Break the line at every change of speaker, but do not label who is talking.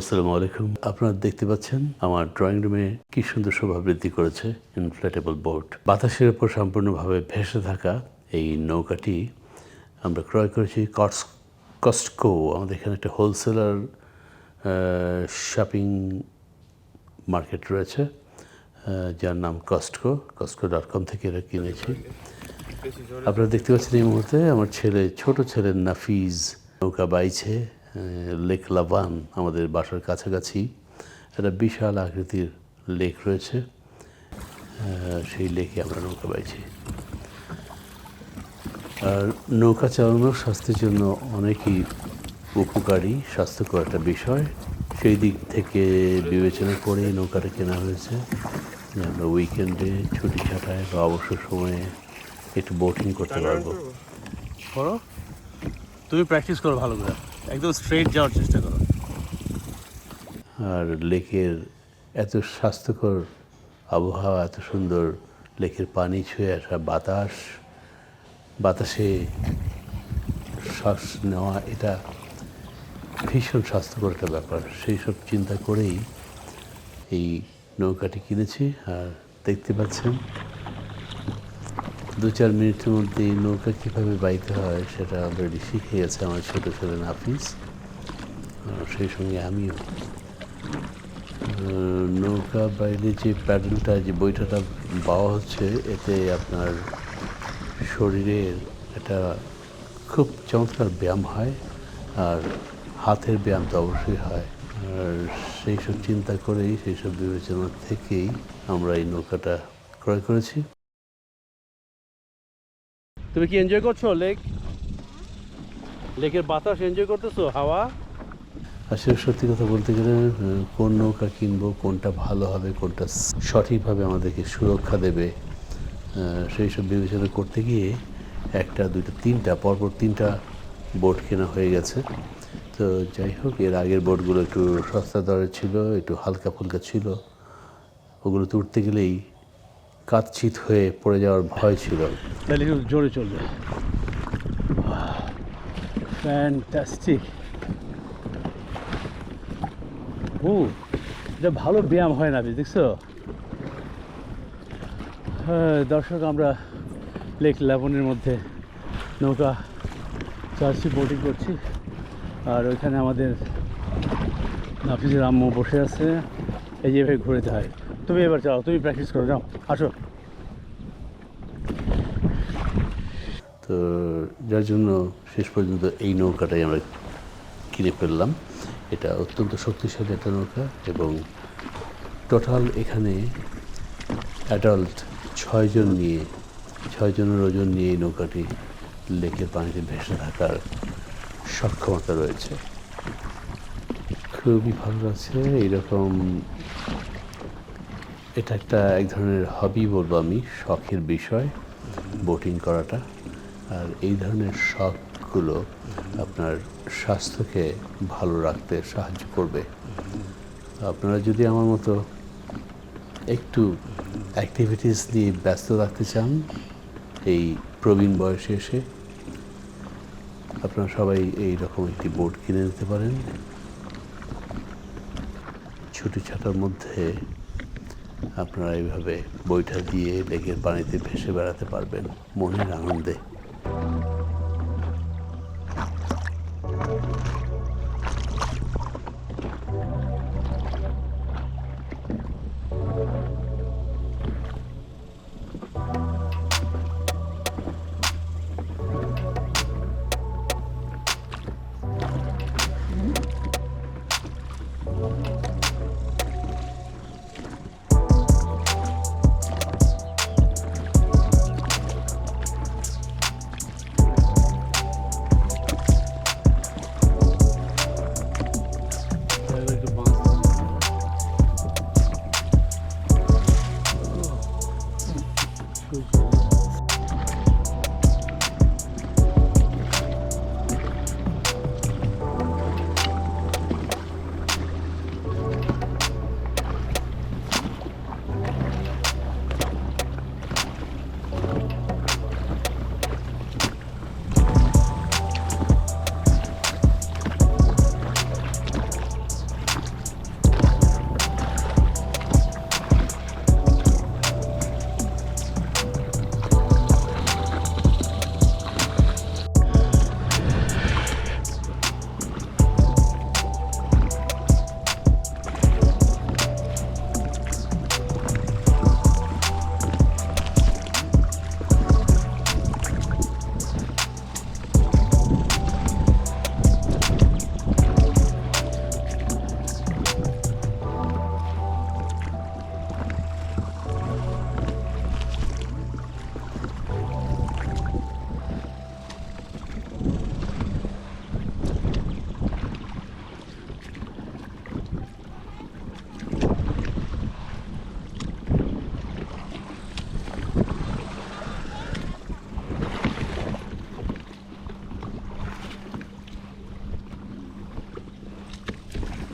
আসসালামু আলাইকুম। আপনারা দেখতে পাচ্ছেন আমার ড্রয়িং রুমে কি সুন্দর শোভা বৃদ্ধি করেছে ইনফ্লেটেবল বোট বাতাসের উপর সম্পূর্ণভাবে ভেসে থাকা এই নৌকাটি আমরা ক্রয় করেছি কটস কস্টকো আমাদের এখানে একটা হোলসেলার শপিং মার্কেট রয়েছে যার নাম কস্টকো কস্টকো ডট কম থেকে এটা কিনেছি। আপনারা দেখতে পাচ্ছেন এই মুহূর্তে আমার ছেলে, ছোট ছেলের নাফিজ নৌকা বাইছে। লেক লাভান আমাদের বাসার কাছাকাছি। একটা বিশাল আকৃতির লেক রয়েছে। সেই লেকে আমরা নৌকা পাইছি আর নৌকা চালানো স্বাস্থ্যের জন্য অনেকই উপকারী, স্বাস্থ্যকর একটা বিষয়। সেই দিক থেকে বিবেচনা করে নৌকাটা কেনা হয়েছে। আমরা উইকেন্ডে ছুটি ছাটায় বা অবসর সময়ে একটু বোটিং করতে পারব।
করো। তুমি প্র্যাকটিস করো ভালো করে। একদম স্ট্রেট যাওয়ার চেষ্টা করো।
আর লেকের এত স্বাস্থ্যকর আবহাওয়া, এত সুন্দর লেকের পানি ছুঁয়ে আসা বাতাস, বাতাসে শ্বাস নেওয়া, এটা ভীষণ স্বাস্থ্যকর একটা ব্যাপার। সেই সব চিন্তা করেই এই নৌকাটি কিনেছি, আর দেখতে পাচ্ছেন দু চার মিনিটের মধ্যে নৌকা কীভাবে বাইতে হয় সেটা অলরেডি শিখে গেছে আমার ছোটো ছেলে নাফিস। সেই সঙ্গে আমিও। নৌকা বাইরে যে প্যাডেলটা যে বইটাটা পাওয়া হচ্ছে, এতে আপনার শরীরের একটা খুব চমৎকার ব্যায়াম হয়, আর হাতের ব্যায়াম তো অবশ্যই হয়। আর সেই সব চিন্তা করেই, সেই সব বিবেচনা থেকেই আমরা এই নৌকাটা ক্রয় করেছি।
তুমি কি এনজয় করছ লেক লেকের বাতাস এনজয় করতেছো, হাওয়া?
আসলে সত্যি কথা বলতে গেলে কোন নৌকা কিনবো, কোনটা ভালো হবে, কোনটা সঠিকভাবে আমাদেরকে সুরক্ষা দেবে সেই সব বিবেচনা করতে গিয়ে একটা, দুইটা, তিনটা, পরপর তিনটা বোট কেনা হয়ে গেছে। তো যাই হোক, এর আগের বোটগুলো একটু সস্তা দরের ছিল, একটু হালকা ফুলকা ছিল। ওগুলো তুলতে গেলেই কাতচিত হয়ে পড়ে যাওয়ার ভয় ছিল।
তাহলে জোরে চলবে। ফ্যান্টাস্টিক ও, এটা ভালো ব্যায়াম হয় না দেখছ? হ্যাঁ দর্শক, আমরা লেক লেবনের মধ্যে নৌকা চার্জটি বোটিং করছি। আর ওইখানে আমাদের নাফিজের আম্মু বসে আছে। এই যেভাবে ঘুরেতে হয় তুমি এবার যাও, তুমি প্র্যাকটিস করো, যাও, আসো।
তো যার জন্য শেষ পর্যন্ত এই নৌকাটাই আমরা কিনে ফেললাম। এটা অত্যন্ত শক্তিশালী একটা নৌকা এবং টোটাল এখানে অ্যাডাল্ট ছয়জন নিয়ে, ছয়জনের ওজন নিয়ে এই নৌকাটি লেকের পানিতে ভেসে থাকার সক্ষমতা রয়েছে। খুবই ভালো লাগছে, এইরকম এটা একটা এক ধরনের হবি বলব আমি, শখের বিষয় বোটিং করাটা। আর এই ধরনের শখগুলো আপনার স্বাস্থ্যকে ভালো রাখতে সাহায্য করবে। আপনারা যদি আমার মতো একটু অ্যাক্টিভিটিস নিয়ে ব্যস্ত রাখতে চান, এই প্রবীণ বয়সে এসে আপনারা সবাই এই রকম একটি বোট কিনে নিতে পারেন। ছুটি ছাটার মধ্যে আপনারা এইভাবে বইটা দিয়ে লেকের পানিতে ভেসে বেড়াতে পারবেন মনের আনন্দে।